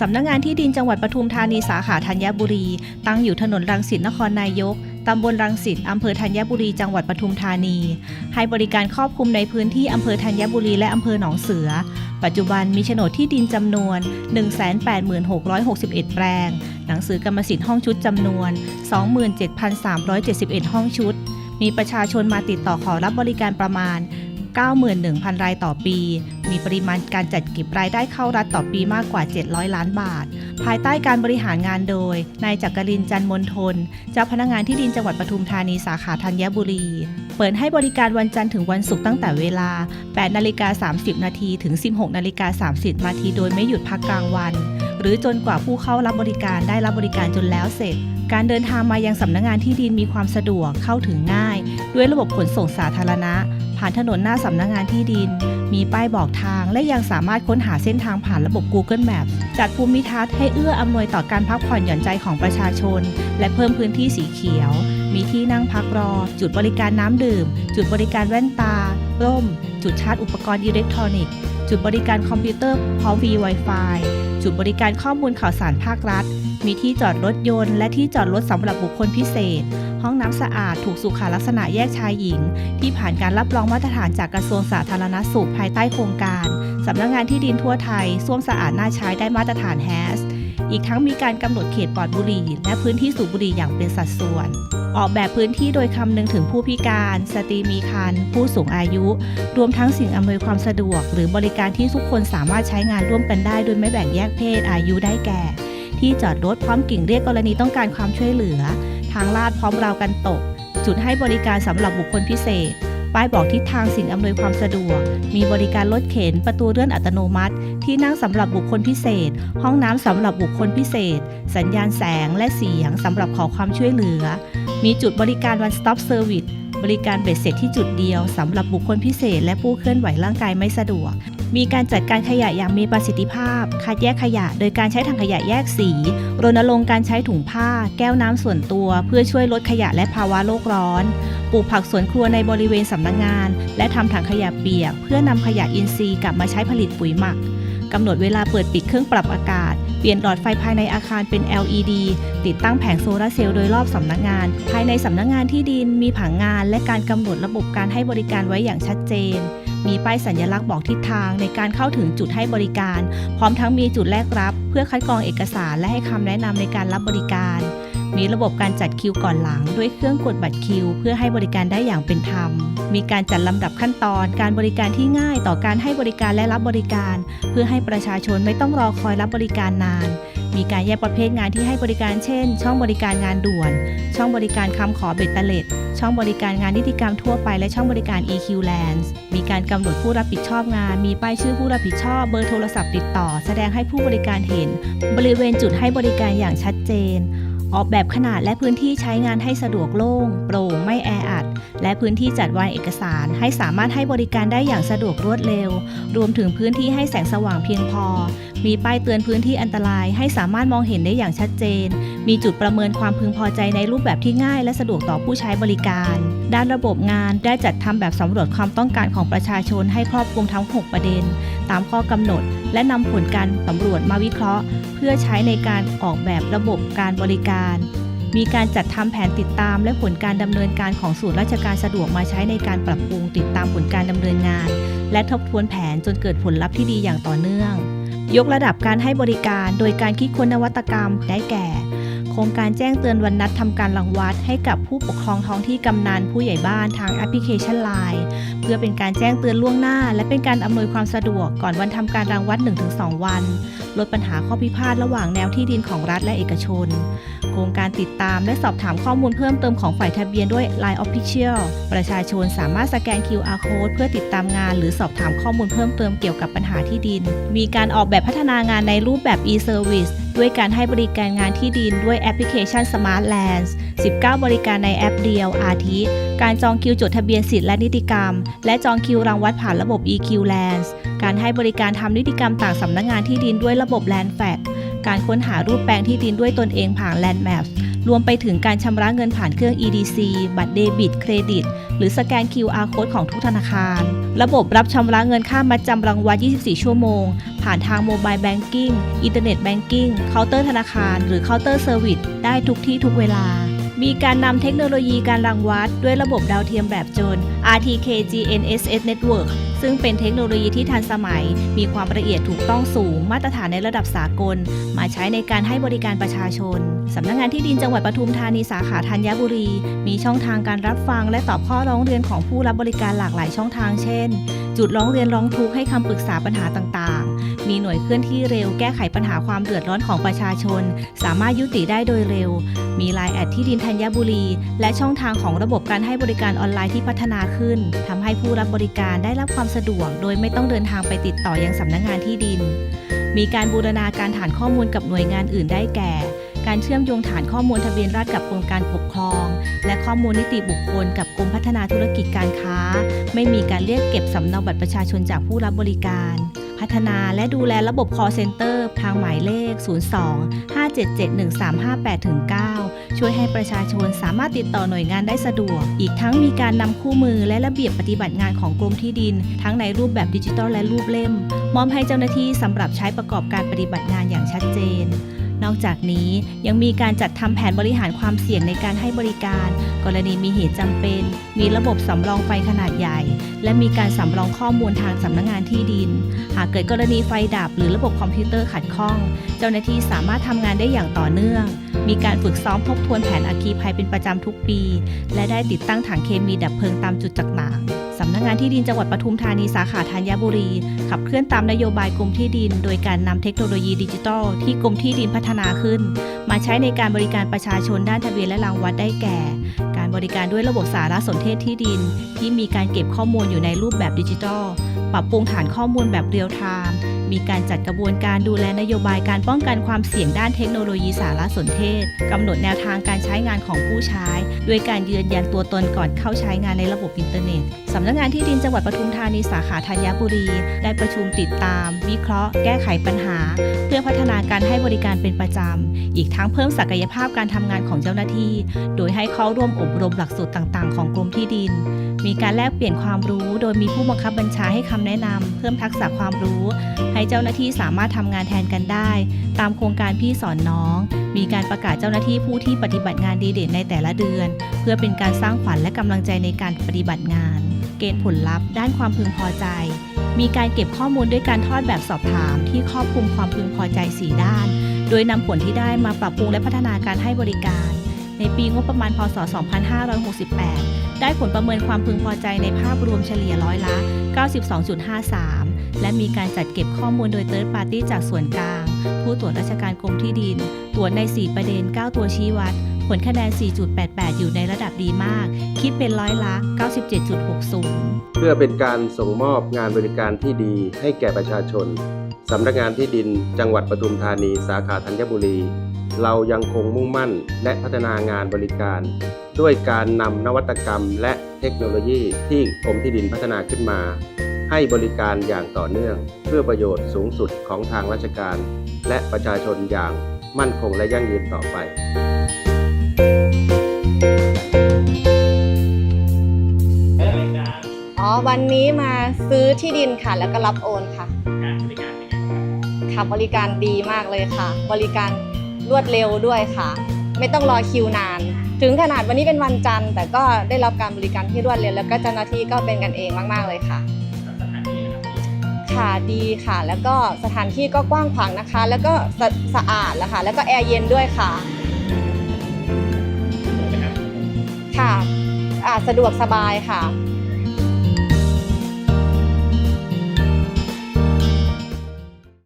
สำนักงานที่ดินจังหวัดปทุมธานีสาขาธัญบุรี ตั้งอยู่ถนนรังสิตนครนายก ตำบลรังสิตอำเภอธัญบุรี จังหวัดปทุมธานี ให้บริการครอบคลุมในพื้นที่อำเภอธัญบุรีและอำเภอหนองเสือ ปัจจุบันมีโฉนดที่ดินจำนวน 186,661 แปลง หนังสือกรรมสิทธิ์ห้องชุดจำนวน 27,371 ห้องชุด มีประชาชนมาติดต่อขอรับบริการประมาณ 91,000 รายต่อปี มีปริมาณการจัดเก็บรายได้เข้ารัฐต่อปีมากกว่า 700 ล้านบาท ภายใต้การบริหารงานโดย นายจักรินจันมนทน เจ้าพนักงานที่ดินจังหวัดปทุมธานีสาขาธัญบุรี เปิดให้บริการวันจันทร์ถึงวันศุกร์ตั้งแต่เวลา 8นาฬิกา30 นาทีถึง 16นาฬิกา30 นาทีโดยไม่หยุดพักกลางวัน หรือจนกว่าผู้เข้ารับบริการได้รับบริการจนแล้วเสร็จการเดินทางมายังสำนักงานที่ดินมีความสะดวกเข้าถึงง่าย ด้วยระบบขนส่งสาธารณะ ผ่านถนนหน้าสำนักงานที่ดิน มีป้ายบอกทางและยังสามารถค้นหาเส้นทางผ่านระบบ Google Map จัดภูมิทัศน์ให้เอื้ออำนวยต่อการพักผ่อนหย่อนใจของประชาชน และเพิ่มพื้นที่สีเขียว มีที่นั่งพักรอ จุดบริการน้ำดื่ม จุดบริการแว่นตา ร่ม จุดชาร์จอุปกรณ์อิเล็กทรอนิกส์ จุดบริการคอมพิวเตอร์พร้อม V-Wi-Fi จุดบริการข้อมูลข่าวสารภาครัฐ มีที่จอดรถยนต์ และที่จอดรถสำหรับบุคคลพิเศษ ห้องน้ำสะอาดถูกสุขาลักษณะแยกชายหญิง ที่ผ่านการรับรองมาตรฐานจากกระทรวงสาธารณสุขภายใต้โครงการสำนักงานที่ดินทั่วไทยส้วมสะอาดน่าใช้ได้มาตรฐานแฮสอีกทั้งมีการกำหนดเขตปลอดบุหรี่และพื้นที่สูบบุหรี่อย่างเป็นสัดส่วน ออกแบบพื้นที่โดยคำนึงถึงผู้พิการ สตรีมีครรภ์ผู้สูงอายุ รวมทั้งสิ่งอำนวยความสะดวก หรือบริการที่ทุกคนสามารถใช้งานร่วมกันได้ โดยไม่แบ่งแยกเพศอายุได้แก่ ที่จอดรถพร้อมกิ่งเรียกกรณีต้องการความช่วยเหลือ ทางลาดพร้อมราวกันตก จุดให้บริการสำหรับบุคคลพิเศษ ป้ายบอกทิศทางสิ่งอำนวยความสะดวก มีบริการรถเข็น ประตูเลื่อนอัตโนมัติ ที่นั่งสำหรับบุคคลพิเศษ ห้องน้ำสำหรับบุคคลพิเศษ สัญญาณแสงและเสียงสำหรับขอความช่วยเหลือ มีจุดบริการ one stop service บริการเบ็ดเสร็จที่จุดเดียวสำหรับบุคคลพิเศษ และผู้เคลื่อนไหวร่างกายไม่สะดวก มีการจัดการขยะอย่างมีประสิทธิภาพ คัดแยกขยะ โดยการใช้ถังขยะแยกสี รณรงค์การใช้ถุงผ้า แก้วน้ำส่วนตัว เพื่อช่วยลดขยะและภาวะโลกร้อน ปลูกผักสวนครัวในบริเวณสำนักงงาน และทำถังขยะเปียก เพื่อนำขยะอินทรีย์กลับมาใช้ผลิตปุ๋ยหมักกำหนดเวลาเปิดปิดเครื่องปรับอากาศ เปลี่ยนหลอดไฟภายในอาคารเป็น LED ติดตั้งแผงโซลาร์เซลล์โดยรอบสำนักงาน ภายในสำนักงานที่ดินมีผังงาน และการกำหนดระบบการให้บริการไว้อย่างชัดเจน มีป้ายสัญลักษณ์บอกทิศทางในการเข้าถึงจุดให้บริการ พร้อมทั้งมีจุดแลกรับ เพื่อคัดกรองเอกสารและให้คำแนะนำในการรับบริการ มีระบบการจัดคิวก่อนหลัง ด้วยเครื่องกดบัตรคิว เพื่อให้บริการได้อย่างเป็นธรรม มีการจัดลำดับขั้นตอน การบริการที่ง่ายต่อการให้บริการและรับบริการ เพื่อให้ประชาชนไม่ต้องรอคอยรับบริการนาน มีการแยกประเภทงานที่ให้บริการเช่น ช่องบริการงานด่วน ช่องบริการคำขอเบ็ดเตล็ด ช่องบริการงานนิติกรรมทั่วไปและช่องบริการ EQ Lands มีการกำหนดผู้รับผิดชอบงาน มีป้ายชื่อผู้รับผิดชอบ เบอร์โทรศัพท์ติดต่อ แสดงให้ผู้บริการเห็น บริเวณจุดให้บริการอย่างชัดเจน ออกแบบขนาดและพื้นที่ใช้งานให้สะดวกโล่ง โปร่งไม่แออัด และพื้นที่จัดวางเอกสาร ให้สามารถให้บริการได้อย่างสะดวกรวดเร็ว รวมถึงพื้นที่ให้แสงสว่างเพียงพอ มีป้ายเตือนพื้นที่อันตราย ให้สามารถมองเห็นได้อย่างชัดเจน มีจุดประเมินความพึงพอใจในรูปแบบที่ง่าย และสะดวกต่อผู้ใช้บริการ ด้านระบบงานได้จัดทำแบบสำรวจความต้องการของประชาชนให้ครอบคลุมทั้ง 6 ประเด็น ตามข้อกำหนด และนำผลการสำรวจมาวิเคราะห์ เพื่อใช้ในการออกแบบระบบการบริการ มีการจัดทำแผนติดตาม และผลการดำเนินการของศูนย์ราชการสะดวกมาใช้ในการปรับปรุงติดตามผลการดำเนินงาน และทบทวนแผนจนเกิดผลลัพธ์ที่ดีอย่างต่อเนื่อง ยกระดับการให้บริการ โดยการคิดค้นนวัตกรรมได้แก่ โครงการแจ้งเตือนวันนัดทำการรังวัด ให้กับผู้ปกครองท้องที่กำนันผู้ใหญ่บ้านทางแอปพลิเคชัน Line เพื่อเป็นการแจ้งเตือนล่วงหน้า และเป็นการอำนวยความสะดวกก่อนวันทำการรังวัด 1-2 วัน ลดปัญหาข้อพิพาทระหว่างแนวที่ดินของรัฐและเอกชน โครงการติดตามและสอบถามข้อมูลเพิ่มเติมของฝ่ายทะเบียนด้วย Line Official ประชาชนสามารถสแกน QR Code เพื่อติดตามงาน หรือสอบถามข้อมูลเพิ่มเติมเกี่ยวกับปัญหาที่ดิน มีการออกแบบพัฒนางานในรูปแบบ e-service ด้วยการให้บริการงานที่ดินด้วยแอปพลิเคชัน Smart Lands 19 บริการในแอปเดียวอาทิการจองคิวจดทะเบียนสิทธิและนิติกรรม และจองคิวรังวัดผ่านระบบ EQ Lands การให้บริการทำนิติกรรมต่างสำนักงานที่ดินด้วยระบบ Land Fact การค้นหารูปแปลงที่ดินด้วยตนเองผ่าน Land Maps รวมไปถึงการชำระเงินผ่านเครื่อง EDC บัตรเดบิต เครดิต หรือสแกน QR Code ของทุกธนาคาร ระบบรับชำระเงินค่ามัดจำรางวัล 24 ชั่วโมง ผ่านทางโมบายแบงกิ้ง อินเทอร์เน็ตแบงกิ้ง เคาน์เตอร์ธนาคาร หรือเคาน์เตอร์เซอร์วิส ได้ทุกที่ทุกเวลา มีการนำเทคโนโลยีการรังวัด ด้วยระบบดาวเทียมแบบจน RTK GNSS Network ซึ่งเป็นเทคโนโลยีที่ทันสมัย มีความละเอียดถูกต้องสูงมาตรฐานในระดับสากล มาใช้ในการให้บริการประชาชน สำนักงานที่ดินจังหวัดปทุมธานีสาขาธัญบุรี มีช่องทางการรับฟัง และตอบข้อร้องเรียนของผู้รับบริการหลากหลายช่องทางเช่น จุดร้องเรียนร้องทุกข์ให้คำปรึกษาปัญหาต่างๆ มีหน่วยเคลื่อนที่เร็วแก้ไขปัญหาความเดือดร้อนของประชาชน สามารถยุติได้โดยเร็ว มีไลน์แอดที่ดินธัญบุรี และช่องทางของระบบการให้บริการออนไลน์ที่พัฒนาขึ้นทำให้ผู้รับบริการได้รับความสะดวก โดยไม่ต้องเดินทางไปติดต่อยังสำนักงานที่ดิน มีการบูรณาการฐานข้อมูลกับหน่วยงานอื่นได้แก่ การเชื่อมโยงฐานข้อมูลทะเบียนราษฎรกับกรมการปกครอง และข้อมูลนิติบุคคลกับกรมพัฒนาธุรกิจการค้า ไม่มีการเรียกเก็บสำเนาบัตรประชาชนจากผู้รับบริการ พัฒนาและดูแลระบบ call center ทางหมายเลข 02 577 1358 9 ช่วยให้ประชาชนสามารถติดต่อหน่วยงานได้สะดวก อีกทั้งมีการนำคู่มือและระเบียบปฏิบัติงานของกรมที่ดิน ทั้งในรูปแบบดิจิทัลและรูปเล่ม มอบให้เจ้าหน้าที่สำหรับใช้ประกอบการปฏิบัติงานอย่างชัดเจน นอกจากนี้ยังมีการจัดทำแผนบริหารความเสี่ยงในการให้บริการ กรณีมีเหตุจำเป็น มีระบบสำรองไฟขนาดใหญ่ และมีการสำรองข้อมูลทางสำนักงานที่ดิน หากเกิดกรณีไฟดับ หรือระบบคอมพิวเตอร์ขัดข้อง เจ้าหน้าที่สามารถทำงานได้อย่างต่อเนื่อง มีการฝึกซ้อมทบทวนแผนอัคคีภัยเป็นประจำทุกปี และได้ติดตั้งถังเคมีดับเพลิงตามจุดต่างๆสำนักงานที่ดินจังหวัดปทุมธานีสาขาธัญบุรี ขับเคลื่อนตามนโยบายกรมที่ดิน โดยการนำเทคโนโลยีดิจิทัลที่กรมที่ดินพัฒนาขึ้น มาใช้ในการบริการประชาชนด้านทะเบียนและรางวัดได้แก่ การบริการด้วยระบบสารสนเทศที่ดิน ที่มีการเก็บข้อมูลอยู่ในรูปแบบดิจิทัล ปรับปรุงฐานข้อมูลแบบเรียลไทม์มีการจัดกระบวนการดูแลนโยบายการป้องกันความเสี่ยงด้านเทคโนโลยีสารสนเทศกำหนดแนวทางการใช้งานของผู้ใช้ ด้วยการยืนยันตัวตนก่อนเข้าใช้งานในระบบอินเทอร์เน็ตสำนักงานที่ดินจังหวัดปทุมธานีสาขาธัญบุรี ได้ประชุมติดตาม วิเคราะห์ แก้ไขปัญหา เพื่อพัฒนาการให้บริการเป็นประจำ อีกทั้งเพิ่มศักยภาพการทำงานของเจ้าหน้าที่ โดยให้เข้าร่วมอบรมหลักสูตรต่าง ๆ ของกรมที่ดิน มีการแลกเปลี่ยนความรู้ โดยมีผู้บังคับบัญชาให้คำแนะนำเพิ่มทักษะความรู้ ให้เจ้าหน้าที่สามารถทำงานแทนกันได้ ตามโครงการพี่สอนน้อง มีการประกาศเจ้าหน้าที่ผู้ที่ปฏิบัติงานดีเด่นในแต่ละเดือน เพื่อเป็นการสร้างขวัญและกำลังใจในการปฏิบัติงาน เกณฑ์ผลลัพธ์ ด้านความพึงพอใจ มีการเก็บข้อมูลด้วยการทอดแบบสอบถาม ที่ครอบคลุมความพึงพอใจ 4 ด้าน โดยนำผลที่ได้มาปรับปรุงและพัฒนาการให้บริการ ในปีงบประมาณพศ 2568 ได้ผลประเมินความพึงพอใจในภาพรวมเฉลี่ยร้อยละ 92.53 และมีการจัดเก็บข้อมูลโดยเติร์ดปาร์ตี้จากส่วนกลาง ผู้ตรวจราชการกรมที่ดิน ตรวจใน 4 ประเด็น 9 ตัวชี้วัด ผลคะแนน 4.88 อยู่ในระดับดีมาก คิดเป็นร้อยละ 97.60 เพื่อเป็นการส่งมอบงานบริการที่ดีให้แก่ประชาชนสำนักงานที่ดินจังหวัดปทุมธานีสาขาธัญบุรี เรายังคงมุ่งมั่นและพัฒนางานบริการ ด้วยการนำนวัตกรรมและเทคโนโลยีที่กรมที่ดินพัฒนาขึ้นมา ให้บริการอย่างต่อเนื่อง เพื่อประโยชน์สูงสุดของทางราชการ และประชาชนอย่างมั่นคงและยั่งยืนต่อไปอ๋อวันนี้มาซื้อที่ดินค่ะ แล้วก็รับโอนค่ะการบริการเป็นยังไงบ้างค่ะบริการดีมากเลยค่ะ บริการ รวดเร็วด้วยค่ะ ไม่ต้องรอคิวนาน ถึงขนาดวันนี้เป็นวันจันทร์ แต่ก็ได้รับการบริการที่รวดเร็วแล้วก็เจ้าหน้าที่ก็เป็นกันเองมาก ๆ เลยค่ะกับสถานที่นะครับค่ะดีค่ะ แล้วก็สถานที่ก็กว้างขวางนะคะ แล้วก็สะสะอาดแล้วค่ะแล้วก็แอร์เย็นด้วยค่ะถูกไหมครับค่ะอ่าสะดวกสบายค่ะ